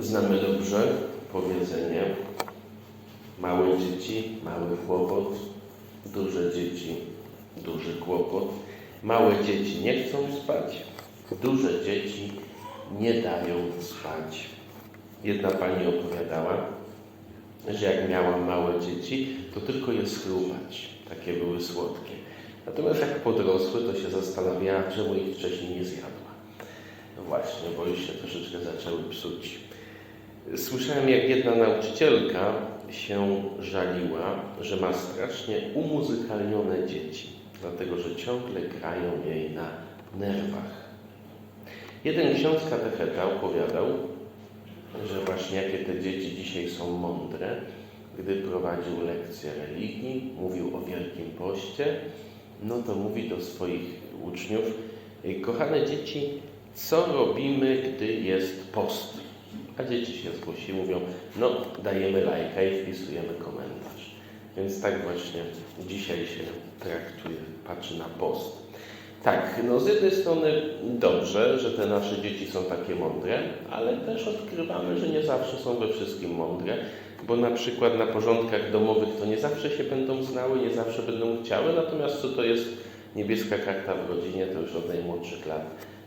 Znamy dobrze powiedzenie małe dzieci, mały kłopot, duże dzieci, duży kłopot. Małe dzieci nie chcą spać, duże dzieci nie dają spać. Jedna pani opowiadała, że jak miała małe dzieci, to tylko je schrupać. Takie były słodkie. Natomiast jak podrosły, to się zastanawiała, czemu ich wcześniej nie zjadła. No właśnie, bo już się troszeczkę zaczęły psuć. Słyszałem, jak jedna nauczycielka się żaliła, że ma strasznie umuzykalnione dzieci, dlatego że ciągle grają jej na nerwach. Jeden ksiądz katecheta opowiadał, że właśnie jakie te dzieci dzisiaj są mądre, gdy prowadził lekcję religii, mówił o Wielkim Poście, no to mówi do swoich uczniów, kochane dzieci, co robimy, gdy jest post? A dzieci się zgłosiły, mówią, no dajemy lajka i wpisujemy komentarz. Więc tak właśnie dzisiaj się traktuje, patrzy na post. Tak, no z jednej strony dobrze, że te nasze dzieci są takie mądre, ale też odkrywamy, że nie zawsze są we wszystkim mądre, bo na przykład na porządkach domowych to nie zawsze się będą znały, nie zawsze będą chciały, natomiast co to jest niebieska karta w rodzinie, to już od najmłodszych lat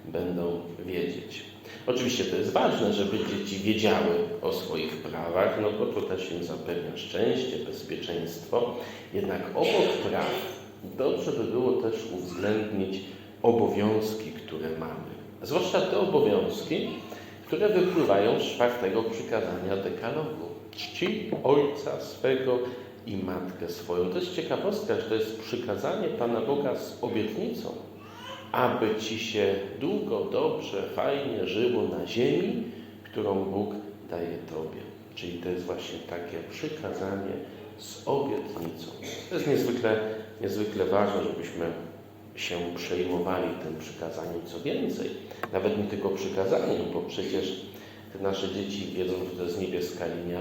będą wiedzieć. Oczywiście to jest ważne, żeby dzieci wiedziały o swoich prawach, no bo to też im zapewnia szczęście, bezpieczeństwo. Jednak obok praw dobrze by było też uwzględnić obowiązki, które mamy. Zwłaszcza te obowiązki, które wypływają z czwartego przykazania dekalogu. Czci ojca swego i matkę swoją. To jest ciekawostka, że to jest przykazanie Pana Boga z obietnicą, aby ci się długo, dobrze, fajnie żyło na ziemi, którą Bóg daje Tobie. Czyli to jest właśnie takie przykazanie z obietnicą. To jest niezwykle, niezwykle ważne, żebyśmy się przejmowali tym przykazaniem. Co więcej, nawet nie tylko przykazaniem, bo przecież te nasze dzieci wiedzą, że to jest niebieska linia,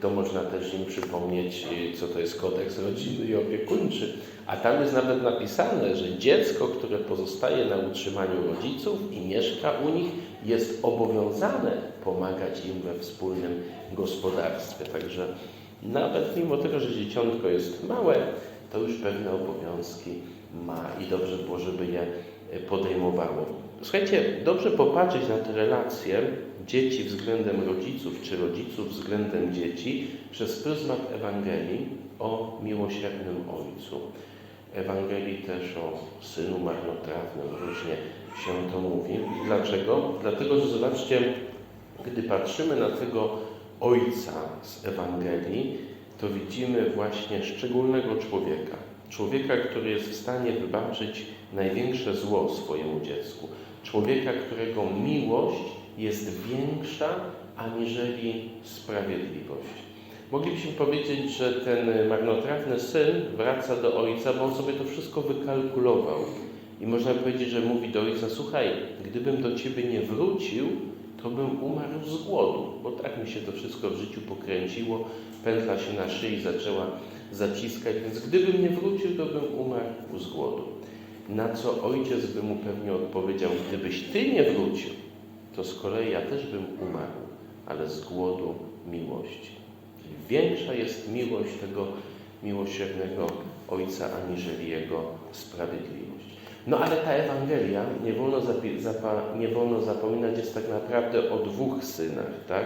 to można też im przypomnieć, co to jest kodeks rodzinny i opiekuńczy. A tam jest nawet napisane, że dziecko, które pozostaje na utrzymaniu rodziców i mieszka u nich, jest obowiązane pomagać im we wspólnym gospodarstwie. Także nawet mimo tego, że dzieciątko jest małe, to już pewne obowiązki ma i dobrze było, żeby je podejmowało. Słuchajcie, dobrze popatrzeć na te relacje dzieci względem rodziców, czy rodziców względem dzieci przez pryzmat Ewangelii o miłosiernym Ojcu. Ewangelii też o Synu marnotrawnym, różnie się to mówi. Dlaczego? Dlatego, że zobaczcie, gdy patrzymy na tego Ojca z Ewangelii, to widzimy właśnie szczególnego człowieka. Człowieka, który jest w stanie wybaczyć największe zło swojemu dziecku. Człowieka, którego miłość jest większa aniżeli sprawiedliwość. Moglibyśmy powiedzieć, że ten marnotrawny syn wraca do ojca, bo on sobie to wszystko wykalkulował. I można powiedzieć, że mówi do ojca: Słuchaj, gdybym do ciebie nie wrócił, to bym umarł z głodu, bo tak mi się to wszystko w życiu pokręciło, pętla się na szyi zaczęła zaciskać, więc gdybym nie wrócił, to bym umarł z głodu. Na co ojciec by mu pewnie odpowiedział: Gdybyś ty nie wrócił, to z kolei ja też bym umarł, ale z głodu miłości. Większa jest miłość tego miłosiernego Ojca aniżeli Jego sprawiedliwość. No ale ta Ewangelia, nie wolno, nie wolno zapominać, jest tak naprawdę o dwóch synach, tak?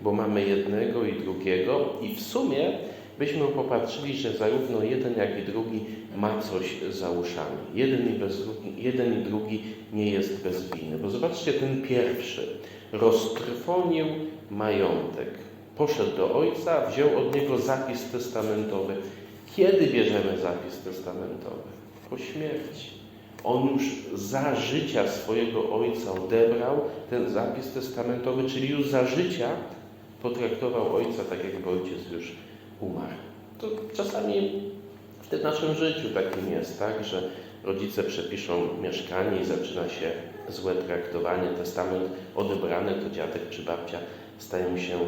Bo mamy jednego i drugiego i w sumie byśmy popatrzyli, że zarówno jeden, jak i drugi ma coś za uszami. Jeden i, bez, jeden i drugi nie jest bez winy. Bo zobaczcie, ten pierwszy roztrwonił majątek. Poszedł do ojca, wziął od niego zapis testamentowy. Kiedy bierzemy zapis testamentowy? Po śmierci. On już za życia swojego ojca odebrał ten zapis testamentowy, czyli już za życia potraktował ojca tak, jakby ojciec już umarł. To czasami w tym naszym życiu takim jest, tak, że rodzice przepiszą mieszkanie i zaczyna się złe traktowanie, testament odebrany, to dziadek czy babcia stają się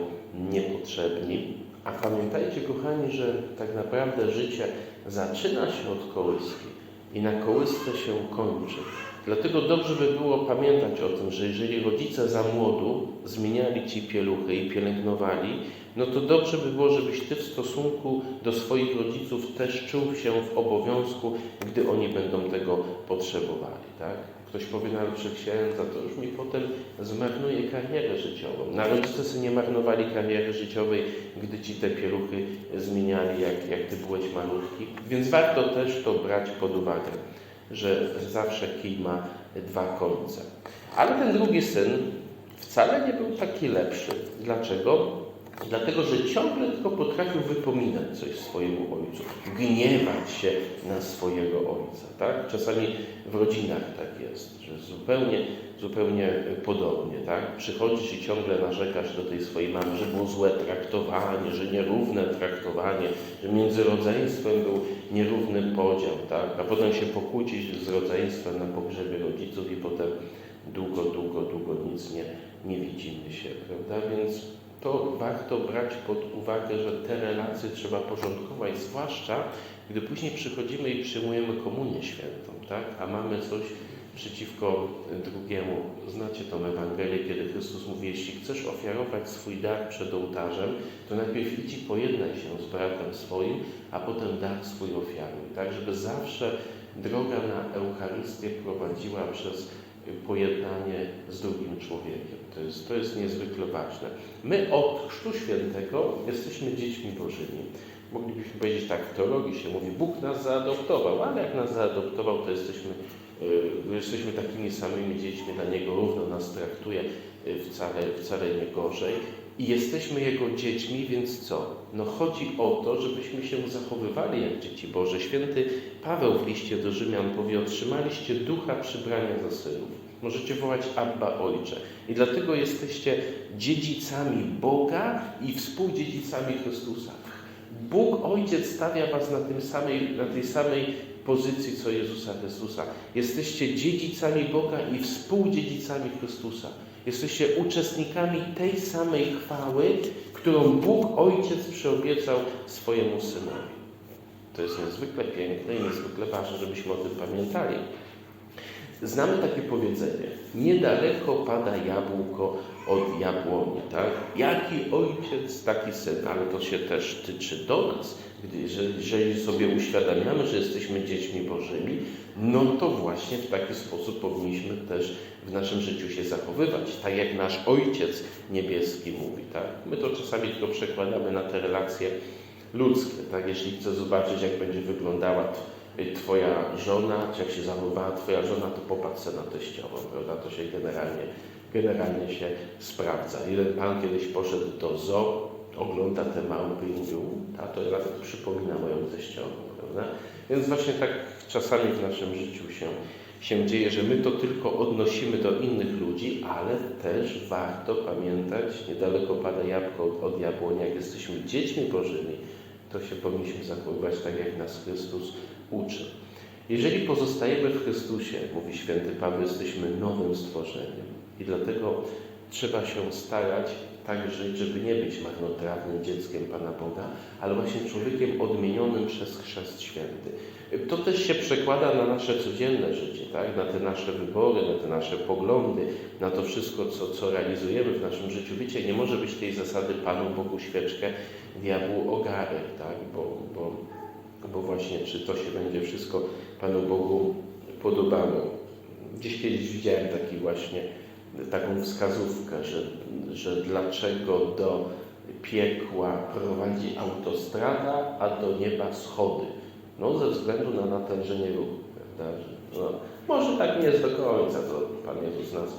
niepotrzebni. A pamiętajcie, kochani, że tak naprawdę życie zaczyna się od kołyski i na kołysce się kończy. Dlatego dobrze by było pamiętać o tym, że jeżeli rodzice za młodu zmieniali ci pieluchy i pielęgnowali, no to dobrze by było, żebyś ty w stosunku do swoich rodziców też czuł się w obowiązku, gdy oni będą tego potrzebowali. Tak? Ktoś powie, no ale księdza to już mi potem zmarnuje karierę życiową. Na rodzice sobie nie marnowali kariery życiowej, gdy ci te pieluchy zmieniali, jak, jak ty byłeś malutki. Więc warto też to brać pod uwagę, że zawsze kij ma dwa końce. Ale ten drugi syn wcale nie był taki lepszy. Dlaczego? Dlatego, że ciągle tylko potrafił wypominać coś swojemu ojcu, gniewać się na swojego ojca. Tak? Czasami w rodzinach tak jest, że zupełnie, zupełnie podobnie. Tak? Przychodzisz i ciągle narzekasz do tej swojej mamy, że było złe traktowanie, że nierówne traktowanie, że między rodzeństwem był nierówny podział. Tak? A potem się pokłócić z rodzeństwem na pogrzebie rodziców i potem długo, długo, długo nic nie, nie widzimy się. Prawda? Więc to warto brać pod uwagę, że te relacje trzeba porządkować, zwłaszcza gdy później przychodzimy i przyjmujemy komunię świętą, tak? a mamy coś przeciwko drugiemu. Znacie tą Ewangelię, kiedy Chrystus mówi, jeśli chcesz ofiarować swój dar przed ołtarzem, to najpierw idź i pojednaj się z bratem swoim, a potem dar swój ofiaruj. Tak, żeby zawsze droga na Eucharystię prowadziła przez pojednanie z drugim człowiekiem. To jest, to jest niezwykle ważne. My od Chrztu Świętego jesteśmy dziećmi Bożymi. Moglibyśmy powiedzieć tak, w teologii się mówi, Bóg nas zaadoptował, ale jak nas zaadoptował, to jesteśmy, y, jesteśmy takimi samymi dziećmi, dla Niego równo nas traktuje y, wcale, wcale nie gorzej. I jesteśmy Jego dziećmi, więc co? No chodzi o to, żebyśmy się zachowywali jak dzieci Boże. Święty Paweł w liście do Rzymian powie, otrzymaliście ducha przybrania za synów. Możecie wołać Abba Ojcze. I dlatego jesteście dziedzicami Boga i współdziedzicami Chrystusa. Bóg Ojciec stawia was na, tym samej, na tej samej pozycji, co Jezusa Chrystusa. Jesteście dziedzicami Boga i współdziedzicami Chrystusa. Jesteście uczestnikami tej samej chwały, którą Bóg Ojciec przyobiecał swojemu Synowi. To jest niezwykle piękne i niezwykle ważne, żebyśmy o tym pamiętali. Znamy takie powiedzenie: niedaleko pada jabłko od jabłoni, tak? Jaki ojciec, taki syn, ale to się też tyczy do nas. Jeżeli sobie uświadamiamy, że jesteśmy dziećmi Bożymi, no to właśnie w taki sposób powinniśmy też w naszym życiu się zachowywać, tak jak nasz Ojciec Niebieski mówi, tak? My to czasami tylko przekładamy na te relacje ludzkie, tak? Jeśli chcę zobaczyć, jak będzie wyglądała Twoja żona, czy jak się zachowywała Twoja żona, to popatrz sobie na teściową, prawda? To się generalnie, generalnie się sprawdza. Jeden pan kiedyś poszedł do zoo, ogląda te małpy i nawet przypomina moją teściową, prawda? Więc właśnie tak czasami w naszym życiu się, się dzieje, że my to tylko odnosimy do innych ludzi, ale też warto pamiętać, niedaleko pada jabłko od, od jabłoni, jak jesteśmy dziećmi Bożymi, to się powinniśmy zachowywać tak, jak nas Chrystus uczy. Jeżeli pozostajemy w Chrystusie, mówi święty Paweł, jesteśmy nowym stworzeniem. I dlatego trzeba się starać tak żyć, żeby nie być marnotrawnym dzieckiem Pana Boga, ale właśnie człowiekiem odmienionym przez Chrzest Święty. To też się przekłada na nasze codzienne życie, tak? na te nasze wybory, na te nasze poglądy, na to wszystko, co, co realizujemy w naszym życiu. Wiecie, nie może być tej zasady Panu Bogu świeczkę, diabłu ogarek, tak? bo, bo, bo właśnie czy to się będzie wszystko Panu Bogu podobało. Gdzieś kiedyś widziałem taki właśnie taką wskazówkę, że, że dlaczego do piekła prowadzi autostrada, a do nieba schody. No ze względu na natężenie ruchu, prawda? No, może tak nie jest do końca, to Pan Jezus nas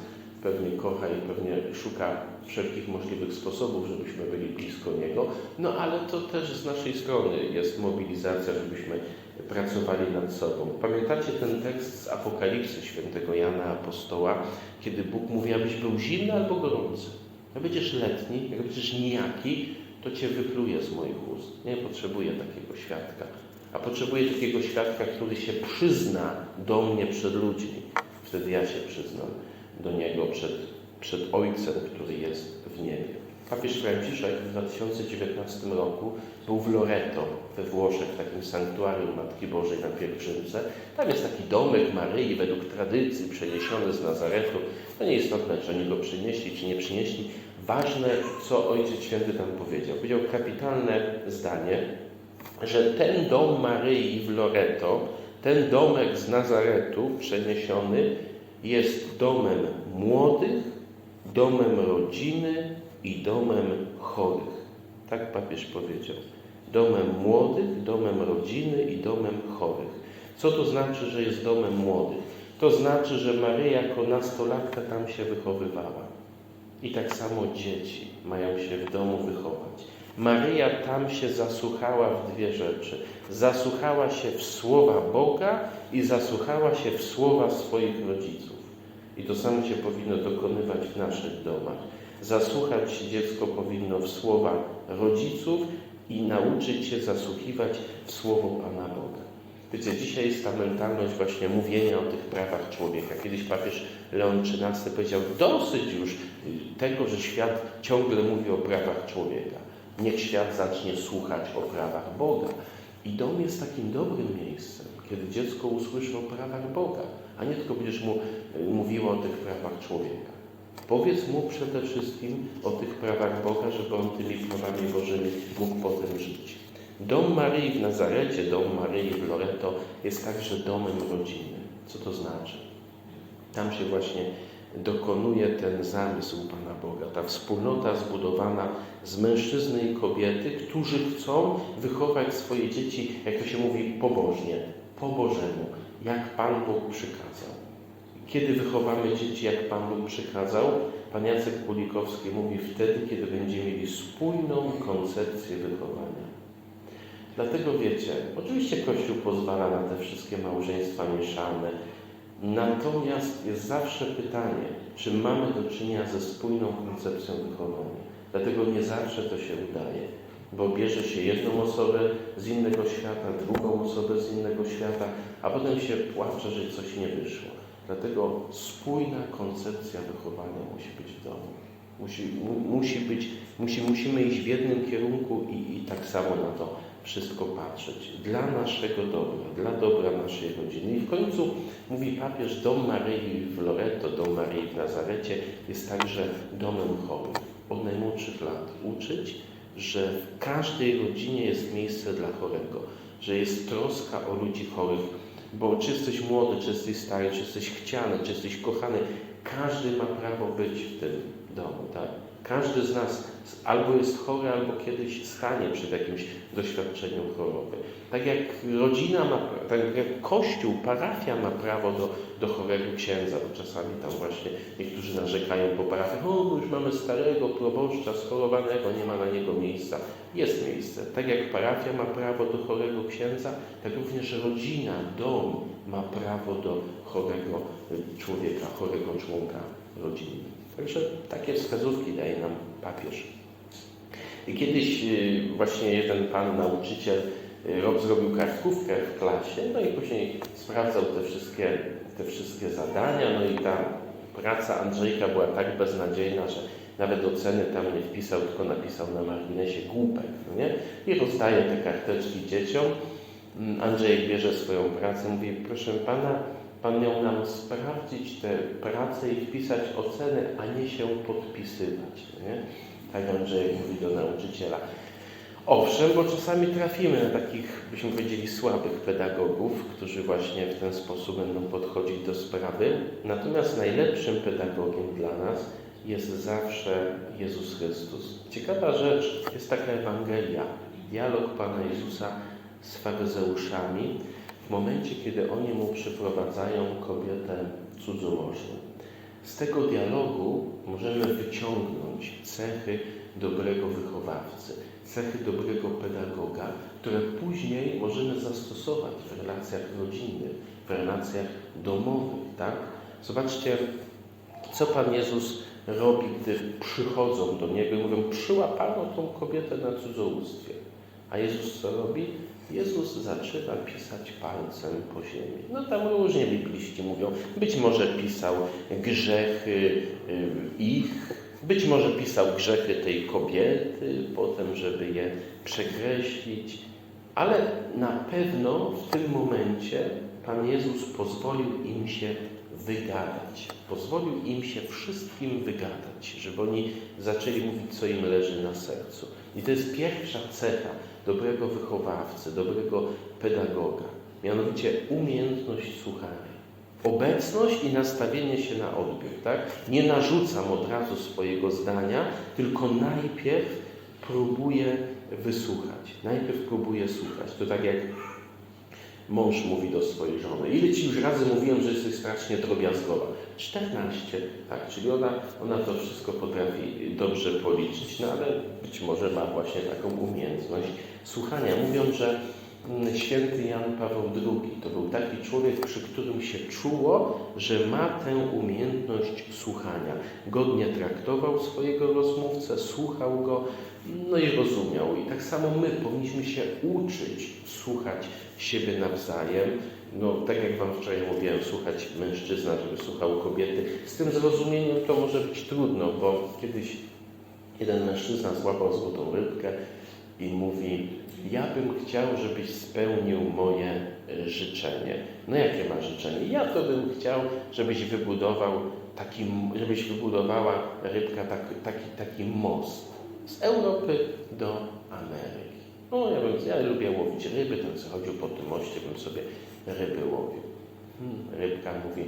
pewnie kocha i pewnie szuka wszelkich możliwych sposobów, żebyśmy byli blisko Niego, no ale to też z naszej strony jest mobilizacja, żebyśmy pracowali nad sobą. Pamiętacie ten tekst z Apokalipsy świętego Jana Apostoła, kiedy Bóg mówi, abyś był zimny albo gorący. Jak będziesz letni, jak będziesz nijaki, to Cię wypluje z moich ust. Nie potrzebuję takiego świadka, a potrzebuję takiego świadka, który się przyzna do mnie przed ludźmi. Wtedy ja się przyznam do Niego przed, przed Ojcem, który jest w niebie. Papież Franciszek w 2019 roku był w Loreto we Włoszech, w takim sanktuarium Matki Bożej na pielgrzymce. Tam jest taki domek Maryi według tradycji przeniesiony z Nazaretu. To nie jest istotne, czy oni go przynieśli, czy nie przynieśli. Ważne, co Ojciec Święty tam powiedział. Powiedział kapitalne zdanie, że ten dom Maryi w Loreto, ten domek z Nazaretu przeniesiony jest domem młodych, domem rodziny i domem chorych. Tak papież powiedział. Domem młodych, domem rodziny i domem chorych. Co to znaczy, że jest domem młodych? To znaczy, że Maryja jako nastolatka tam się wychowywała. I tak samo dzieci mają się w domu wychować. Maryja tam się zasłuchała w dwie rzeczy. Zasłuchała się w słowa Boga i zasłuchała się w słowa swoich rodziców. I to samo się powinno dokonywać w naszych domach. Zasłuchać się dziecko powinno w słowa rodziców i nauczyć się zasłuchiwać w słowo Pana Boga. Wiecie, dzisiaj jest ta mentalność właśnie mówienia o tych prawach człowieka. Kiedyś papież Leon XIII powiedział, dosyć już tego, że świat ciągle mówi o prawach człowieka. Niech świat zacznie słuchać o prawach Boga. I dom jest takim dobrym miejscem, kiedy dziecko usłyszy o prawach Boga, a nie tylko będziesz mu mówiło o tych prawach człowieka. Powiedz mu przede wszystkim o tych prawach Boga, żeby on tymi prawami Bożymi mógł potem żyć. Dom Maryi w Nazarecie, dom Maryi w Loreto jest także domem rodziny. Co to znaczy? Tam się właśnie dokonuje ten zamysł Pana Boga, ta wspólnota zbudowana z mężczyzny i kobiety, którzy chcą wychować swoje dzieci, jak to się mówi, pobożnie, po Bożemu, jak Pan Bóg przykazał. Kiedy wychowamy dzieci, jak Pan Bóg przykazał? Pan Jacek Pulikowski mówi wtedy, kiedy będziemy mieli spójną koncepcję wychowania. Dlatego wiecie, oczywiście Kościół pozwala na te wszystkie małżeństwa mieszane, natomiast jest zawsze pytanie, czy mamy do czynienia ze spójną koncepcją wychowania. Dlatego nie zawsze to się udaje, bo bierze się jedną osobę z innego świata, drugą osobę z innego świata, a potem się płacze, że coś nie wyszło. Dlatego spójna koncepcja wychowania musi być w domu. Musi, mu, musi być, musi, musimy iść w jednym kierunku i, i tak samo na to wszystko patrzeć. Dla naszego dobra, dla dobra naszej rodziny. I w końcu mówi papież, dom Maryi w Loreto, dom Maryi w Nazarecie jest także domem chorych. Od najmłodszych lat uczyć, że w każdej rodzinie jest miejsce dla chorego, że jest troska o ludzi chorych, bo czy jesteś młody, czy jesteś stary, czy jesteś chciany, czy jesteś kochany, każdy ma prawo być w tym domu, tak? Każdy z nas albo jest chory, albo kiedyś stanie przed jakimś doświadczeniem choroby. Tak jak rodzina ma, tak jak kościół, parafia ma prawo do, do chorego księdza, bo czasami tam właśnie niektórzy narzekają po parafiach, o, już mamy starego proboszcza schorowanego, nie ma na niego miejsca. Jest miejsce. Tak jak parafia ma prawo do chorego księdza, tak również rodzina, dom ma prawo do chorego człowieka, chorego członka rodziny. Także takie wskazówki daje nam papież. I kiedyś y, właśnie jeden pan nauczyciel y, zrobił kartkówkę w klasie, no i później sprawdzał te wszystkie, te wszystkie zadania, no i ta praca Andrzejka była tak beznadziejna, że nawet oceny tam nie wpisał, tylko napisał na marginesie głupek, no nie? I rozdaje te karteczki dzieciom. Mm, Andrzej bierze swoją pracę, mówi, proszę pana, Pan miał nam sprawdzić tę pracę i wpisać oceny, a nie się podpisywać. Nie? Tak Andrzej mówi do nauczyciela. Owszem, bo czasami trafimy na takich, byśmy powiedzieli, słabych pedagogów, którzy właśnie w ten sposób będą podchodzić do sprawy. Natomiast najlepszym pedagogiem dla nas jest zawsze Jezus Chrystus. Ciekawa rzecz jest taka Ewangelia, dialog Pana Jezusa z faryzeuszami w momencie, kiedy oni mu przyprowadzają kobietę cudzołożną. Z tego dialogu możemy wyciągnąć cechy dobrego wychowawcy, cechy dobrego pedagoga, które później możemy zastosować w relacjach rodzinnych, w relacjach domowych. Tak? Zobaczcie, co Pan Jezus robi, gdy przychodzą do Niego i mówią, przyłapano tą kobietę na cudzołóstwie. A Jezus co robi? Jezus zaczyna pisać palcem po ziemi. No tam różnie bibliści mówią. Być może pisał grzechy y, ich, Być może pisał grzechy tej kobiety, potem, żeby je przekreślić, ale na pewno w tym momencie Pan Jezus pozwolił im się wygadać. Pozwolił im się wszystkim wygadać, żeby oni zaczęli mówić, co im leży na sercu. I to jest pierwsza cecha dobrego wychowawcy, dobrego pedagoga. Mianowicie umiejętność słuchania. Obecność i nastawienie się na odbiór. Tak? Nie narzucam od razu swojego zdania, tylko najpierw próbuję wysłuchać. Najpierw próbuję słuchać. To tak jak mąż mówi do swojej żony. Ile ci już razy mówiłem, że jesteś strasznie drobiazgowa? 14, tak? Czyli ona, ona to wszystko potrafi dobrze policzyć, no ale być może ma właśnie taką umiejętność słuchania. Mówią, że mm, święty Jan Paweł II to był taki człowiek, przy którym się czuło, że ma tę umiejętność słuchania. Godnie traktował swojego rozmówcę, słuchał go, no i rozumiał. I tak samo my powinniśmy się uczyć słuchać siebie nawzajem. No, tak jak Wam wczoraj mówiłem, słuchać mężczyzna, żeby słuchał kobiety. Z tym zrozumieniem to może być trudno, bo kiedyś jeden mężczyzna złapał złotą rybkę i mówi: Ja bym chciał, żebyś spełnił moje e, życzenie. No jakie ma życzenie? Ja to bym chciał, żebyś wybudował taki, żebyś wybudowała rybka taki, taki, taki most z Europy do Ameryki. No, ja, bym, ja lubię łowić ryby, ten co chodził po tym moście, bym sobie ryby łowił. Hmm, rybka mówi,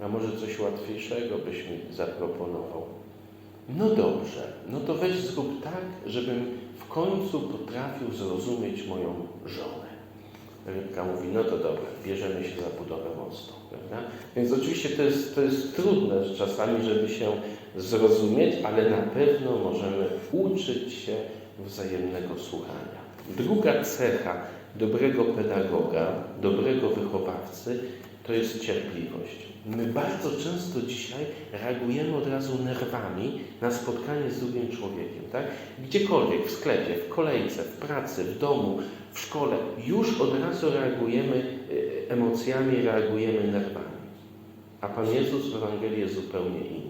a może coś łatwiejszego byś mi zaproponował? No dobrze, no to weź zrób tak, żebym w końcu potrafił zrozumieć moją żonę. Rybka mówi, no to dobra, bierzemy się za budowę mostu. Prawda? Więc oczywiście to jest, to jest trudne czasami, żeby się zrozumieć, ale na pewno możemy uczyć się wzajemnego słuchania. Druga cecha dobrego pedagoga, dobrego wychowawcy to jest cierpliwość. My bardzo często dzisiaj reagujemy od razu nerwami na spotkanie z drugim człowiekiem. Tak? Gdziekolwiek, w sklepie, w kolejce, w pracy, w domu, w szkole, już od razu reagujemy y, emocjami, reagujemy nerwami. A Pan Jezus w Ewangelii jest zupełnie inny.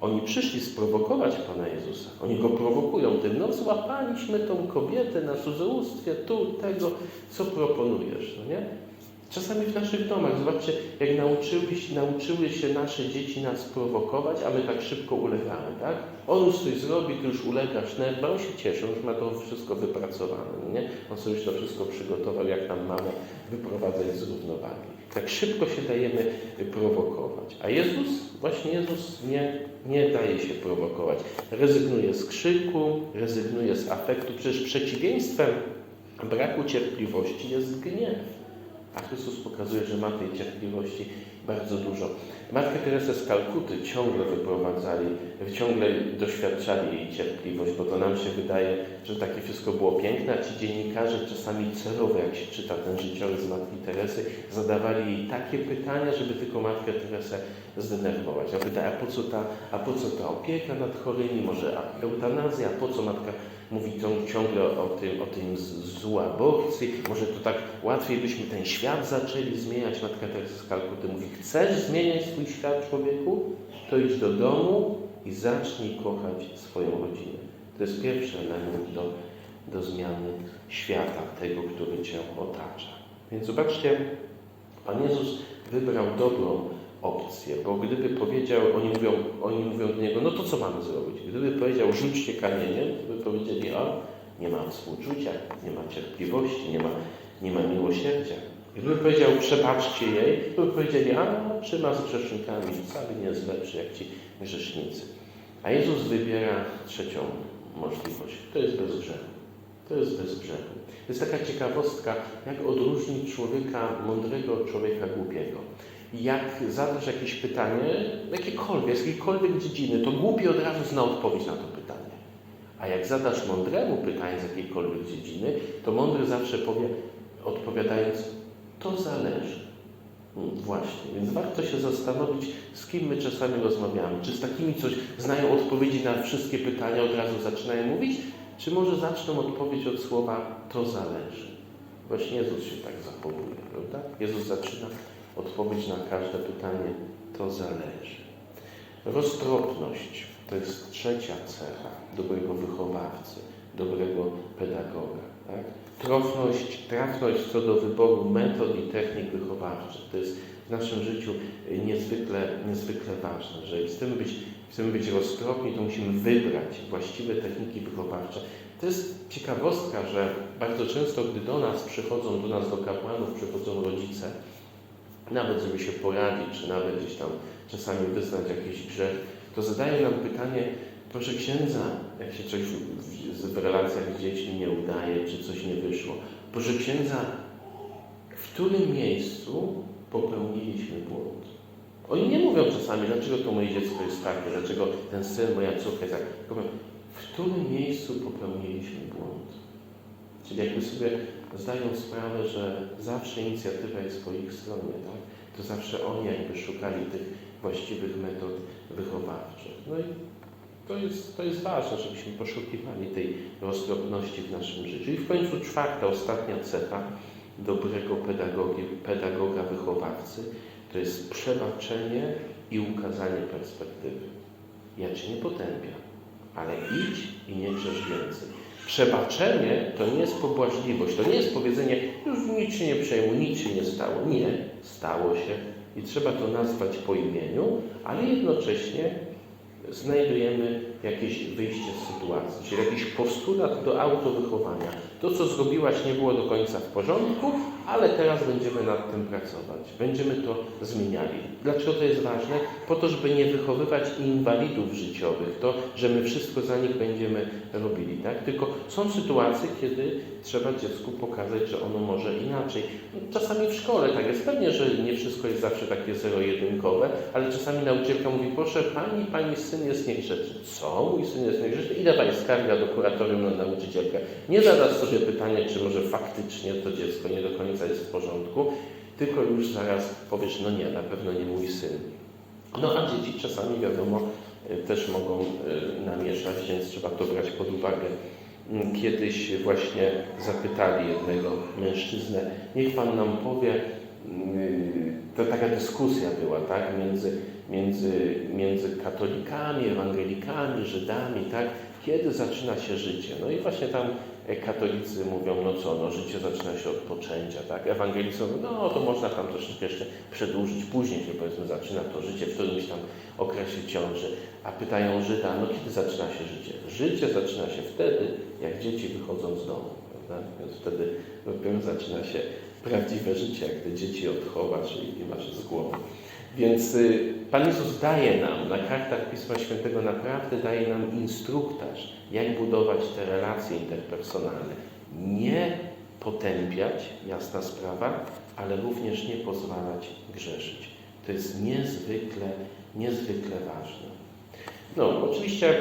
Oni przyszli sprowokować Pana Jezusa. Oni go prowokują tym, no złapaliśmy tą kobietę na cudzołóstwie, tu, tego, co proponujesz, no nie? Czasami w naszych domach, zobaczcie, jak nauczyły, nauczyły się nasze dzieci nas prowokować, a my tak szybko ulegamy, tak? On już coś zrobi, ty już ulegasz, nerwa, on się cieszy, już ma to wszystko wypracowane, no nie? On sobie już to wszystko przygotował, jak nam mamy wyprowadzać z równowagi. Tak szybko się dajemy prowokować. A Jezus, właśnie Jezus nie, nie daje się prowokować. Rezygnuje z krzyku, rezygnuje z afektu. Przecież przeciwieństwem braku cierpliwości jest gniew. A Chrystus pokazuje, że ma tej cierpliwości bardzo dużo. Matkę Teresę z Kalkuty ciągle wyprowadzali, ciągle doświadczali jej cierpliwość, bo to nam się wydaje, że takie wszystko było piękne, a ci dziennikarze czasami celowo, jak się czyta ten życiorys Matki Teresy, zadawali jej takie pytania, żeby tylko Matkę Teresę zdenerwować. A pyta, a po co ta, a po co ta opieka nad chorymi, może eutanazja, a po co Matka mówi ciągle o tym, o tym złu aborcji, może to tak łatwiej byśmy ten świat zaczęli zmieniać. Matka Teresa z Kalkuty mówi, chcesz zmieniać swój świat człowieku? To idź do domu i zacznij kochać swoją rodzinę. To jest pierwszy element do, do zmiany świata, tego, który Cię otacza. Więc zobaczcie, Pan Jezus wybrał dobrą opcję, bo gdyby powiedział, oni mówią, oni mówią do Niego, no to co mamy zrobić? Gdyby powiedział, rzućcie kamieniem, to by powiedzieli, a nie ma współczucia, nie ma cierpliwości, nie ma, nie ma miłosierdzia. Gdyby powiedział, przebaczcie jej, to by powiedzieli, a trzyma z grzesznikami, wcale nie jest lepszy jak ci grzesznicy. A Jezus wybiera trzecią możliwość. To jest bez grzechu. To jest bez grzechu. Jest taka ciekawostka, jak odróżnić człowieka mądrego od człowieka głupiego. Jak zadasz jakieś pytanie, jakiekolwiek, z jakiejkolwiek dziedziny, to głupi od razu zna odpowiedź na to pytanie. A jak zadasz mądremu pytanie z jakiejkolwiek dziedziny, to mądry zawsze powie, odpowiadając, to zależy. Hmm, Właśnie, więc warto się zastanowić, z kim my czasami rozmawiamy. Czy z takimi, co znają odpowiedzi na wszystkie pytania, od razu zaczynają mówić, czy może zaczną odpowiedź od słowa to zależy. Właśnie Jezus się tak zachowuje, prawda? Jezus zaczyna odpowiedź na każde pytanie to zależy. Roztropność to jest trzecia cecha dobrego wychowawcy, dobrego pedagoga. Tak? Trafność, trafność co do wyboru metod i technik wychowawczych. To jest w naszym życiu niezwykle, niezwykle ważne, że chcemy być, chcemy być roztropni, to musimy wybrać właściwe techniki wychowawcze. To jest ciekawostka, że bardzo często, gdy do nas przychodzą, do nas do kapłanów przychodzą rodzice, nawet żeby się poradzić, czy nawet gdzieś tam czasami wyznać jakiś grzech, to zadają nam pytanie, proszę księdza, jak się coś w, w relacjach z dziećmi nie udaje, czy coś nie wyszło, proszę księdza, w którym miejscu popełniliśmy błąd? Oni nie mówią czasami, dlaczego to moje dziecko jest takie, dlaczego ten syn, moja córka jest mówią, w którym miejscu popełniliśmy błąd? Czyli jakby sobie zdają sprawę, że zawsze inicjatywa jest po ich stronie, tak? to zawsze oni jakby szukali tych właściwych metod wychowawczych. No i to jest, to jest ważne, żebyśmy poszukiwali tej roztropności w naszym życiu. I w końcu czwarta, ostatnia cecha dobrego pedagogi, pedagoga wychowawcy to jest przebaczenie i ukazanie perspektywy. Ja Cię nie potępiam, ale idź i nie grzesz więcej. Przebaczenie to nie jest pobłażliwość, to nie jest powiedzenie, już nic się nie przejmuj, nic się nie stało. Nie, stało się i trzeba to nazwać po imieniu, ale jednocześnie znajdujemy jakieś wyjście z sytuacji, czyli jakiś postulat do autowychowania. To, co zrobiłaś, nie było do końca w porządku, ale teraz będziemy nad tym pracować. Będziemy to zmieniali. Dlaczego to jest ważne? Po to, żeby nie wychowywać inwalidów życiowych, to, że my wszystko za nich będziemy robili, tak? Tylko są sytuacje, kiedy trzeba dziecku pokazać, że ono może inaczej. Czasami w szkole tak jest. Pewnie, że nie wszystko jest zawsze takie zero-jedynkowe, ale czasami nauczycielka mówi, proszę pani, pani syn jest niegrzeczny. Co? Mój syn jest niegrzeczny? Ile pani skarga do kuratorium na nauczycielkę? Nie zadasz sobie pytanie, czy może faktycznie to dziecko nie do końca jest w porządku, tylko już zaraz powiesz, no nie, na pewno nie mój syn. No a dzieci czasami, wiadomo, y, też mogą y, namieszać, więc trzeba to brać pod uwagę. Mm, Kiedyś właśnie zapytali jednego mężczyznę, niech Pan nam powie, mm, to taka dyskusja była, tak, między, między, między katolikami, ewangelikami, Żydami, tak, kiedy zaczyna się życie. No i właśnie tam katolicy mówią, no co, no życie zaczyna się od poczęcia, tak, ewangelicy mówią, no to można tam troszeczkę jeszcze przedłużyć, później się powiedzmy zaczyna to życie w którymś tam okresie ciąży, a pytają Żyda, no kiedy zaczyna się życie? Życie zaczyna się wtedy, jak dzieci wychodzą z domu, prawda, więc wtedy dopiero zaczyna się prawdziwe życie, jak te dzieci odchowa, czyli nie masz z głowy. Więc y, Pan Jezus daje nam na kartach Pisma Świętego naprawdę daje nam instruktaż, jak budować te relacje interpersonalne. Nie potępiać, jasna sprawa, ale również nie pozwalać grzeszyć. To jest niezwykle, niezwykle ważne. No, oczywiście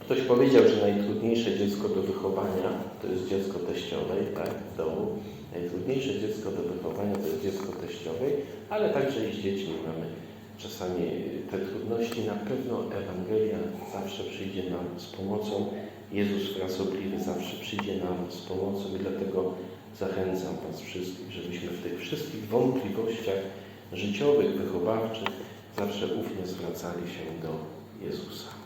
ktoś powiedział, że najtrudniejsze dziecko do wychowania to jest dziecko teściowej, tak, w domu. Najtrudniejsze dziecko do wychowania to jest dziecko teściowej, ale także i z dziećmi mamy czasami te trudności. Na pewno Ewangelia zawsze przyjdzie nam z pomocą. Jezus frasobliwy zawsze przyjdzie nam z pomocą i dlatego zachęcam Was wszystkich, żebyśmy w tych wszystkich wątpliwościach życiowych, wychowawczych zawsze ufnie zwracali się do Jezusa.